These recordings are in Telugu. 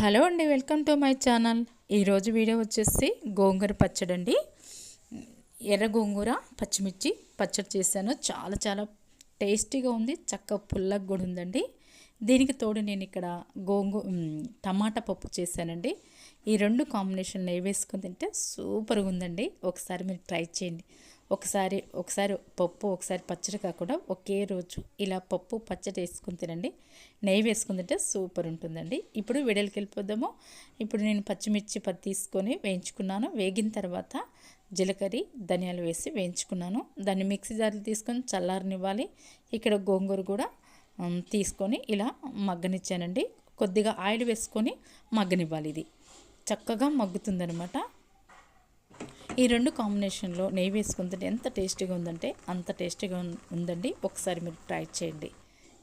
హలో అండి వెల్కమ్ టు మై ఛానల్. ఈరోజు వీడియో వచ్చేసి గోంగూర పచ్చడి అండి. ఎర్ర గోంగూర పచ్చిమిర్చి పచ్చడి చేశాను. చాలా చాలా టేస్టీగా ఉంది చక్క పుల్లగా కూడా ఉందండి. దీనికి తోడు నేను ఇక్కడ గోంగూ టమాటా పప్పు చేశానండి. ఈ రెండు కాంబినేషన్ నెయ్యి వేసుకుని తింటే సూపర్గా ఉందండి. ఒకసారి మీరు ట్రై చేయండి. ఒకసారి ఒకసారి పప్పు ఒకసారి పచ్చడి కాకుండా ఒకే రోజు ఇలా పప్పు పచ్చడి వేసుకుని తినండి. నెయ్యి వేసుకుని తింటే సూపర్ ఉంటుందండి. ఇప్పుడు విడలకి వెళ్ళిపోదాము. ఇప్పుడు నేను పచ్చిమిర్చి పత్తి తీసుకొని వేయించుకున్నాను. వేగిన తర్వాత జీలకర్ర ధనియాలు వేసి వేయించుకున్నాను. దాన్ని మిక్సీ జార్లు తీసుకొని చల్లారనివ్వాలి. ఇక్కడ గోంగూర కూడా తీసుకొని ఇలా మగ్గనిచ్చానండి. కొద్దిగా ఆయిల్ వేసుకొని మగ్గనివ్వాలి ఇది. చక్కగా మగ్గుతుందనమాట ఈ రెండు కాంబినేషన్లో నెయ్యి వేసుకుంటే ఎంత టేస్టీగా ఉందంటే అంత టేస్టీగా ఉందండి. ఒకసారి మీరు ట్రై చేయండి.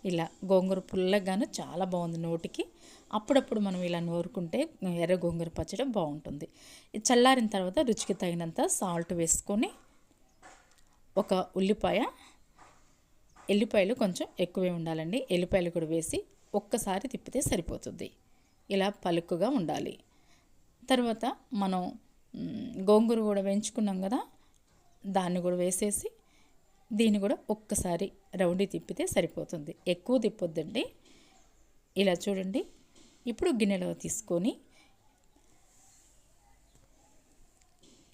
ఇలా గోంగూర పుల్లగాను చాలా బాగుంది నోటికి. అప్పుడప్పుడు మనం ఇలా నూరుకుంటే ఎర్ర గోంగూర పచ్చడి బాగుంటుంది. చల్లారిన తర్వాత రుచికి తగినంత సాల్ట్ వేసుకొని ఒక ఉల్లిపాయ ఎల్లిపాయలు కొంచెం ఎక్కువే ఉండాలండి. ఎల్లిపాయలు కూడా వేసి ఒక్కసారి తిప్పితే సరిపోతుంది. ఇలా పలుకుగా ఉండాలి. తర్వాత మనం గోంగూర కూడా వేయించుకున్నాం కదా దాన్ని కూడా వేసేసి దీన్ని కూడా ఒక్కసారి రౌండ్ తిప్పితే సరిపోతుంది. ఎక్కువ తిప్పొద్దండి. ఇలా చూడండి. ఇప్పుడు గిన్నెలో తీసుకొని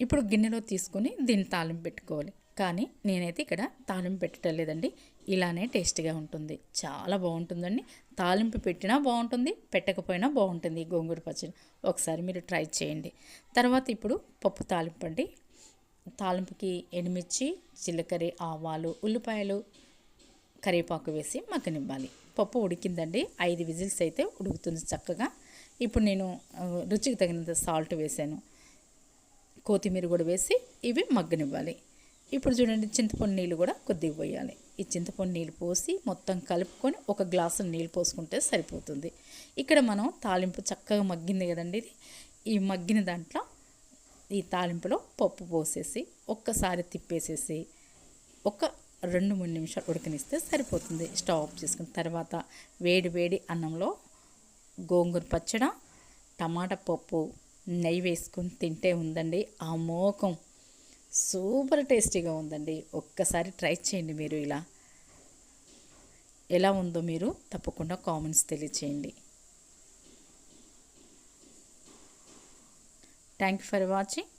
ఇప్పుడు గిన్నెలో తీసుకొని దీన్ని తాలింపు పెట్టుకోవాలి. కానీ నేనైతే ఇక్కడ తాలింపు పెట్టడం లేదండి. ఇలానే టేస్ట్గా ఉంటుంది. చాలా బాగుంటుందండి. తాలింపు పెట్టినా బాగుంటుంది పెట్టకపోయినా బాగుంటుంది గోంగూర పచ్చడి. ఒకసారి మీరు ట్రై చేయండి. తర్వాత ఇప్పుడు పప్పు తాలింపు అండి. తాలింపుకి ఎండుమిర్చి జీలకర్ర ఆవాలు ఉల్లిపాయలు కరివేపాకు వేసి మగ్గనివ్వాలి. పప్పు ఉడికిందండి. ఐదు విజిల్స్ అయితే ఉడుకుతుంది చక్కగా. ఇప్పుడు నేను రుచికి తగినంత సాల్ట్ వేసాను. కొత్తిమీర కూడా వేసి ఇవి మగ్గనివ్వాలి. ఇప్పుడు చూడండి చింతపండు నీళ్ళు కూడా కొద్దిగా పోయాలి. ఈ చింతపండు నీళ్ళు పోసి మొత్తం కలుపుకొని ఒక గ్లాసు నీళ్ళు పోసుకుంటే సరిపోతుంది. ఇక్కడ మనం తాలింపు చక్కగా మగ్గింది కదండి ఇది. ఈ మగ్గిన దాంట్లో ఈ తాలింపులో పప్పు పోసేసి ఒక్కసారి తిప్పేసేసి ఒక రెండు మూడు నిమిషాలు ఉడకనిస్తే సరిపోతుంది. స్టవ్ ఆఫ్ చేసుకున్న తర్వాత వేడి వేడి అన్నంలో గోంగూర పచ్చడ టమాటా పప్పు నెయ్యి వేసుకొని తింటే ఉందండి. ఆ మోకం సూపర్ టేస్టీగా ఉందండి. ఒక్కసారి ట్రై చేయండి మీరు ఇలా. ఎలా ఉందో మీరు తప్పకుండా కామెంట్స్ తెలియచేయండి. థ్యాంక్ యూ ఫర్ వాచింగ్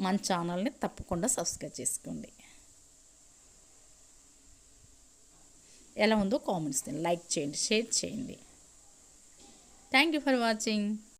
మన ఛానల్ని తప్పకుండా సబ్స్క్రైబ్ చేసుకోండి. ఎలా ఉందో కామెంట్స్ లైక్ చేయండి షేర్ చేయండి. Thank you for watching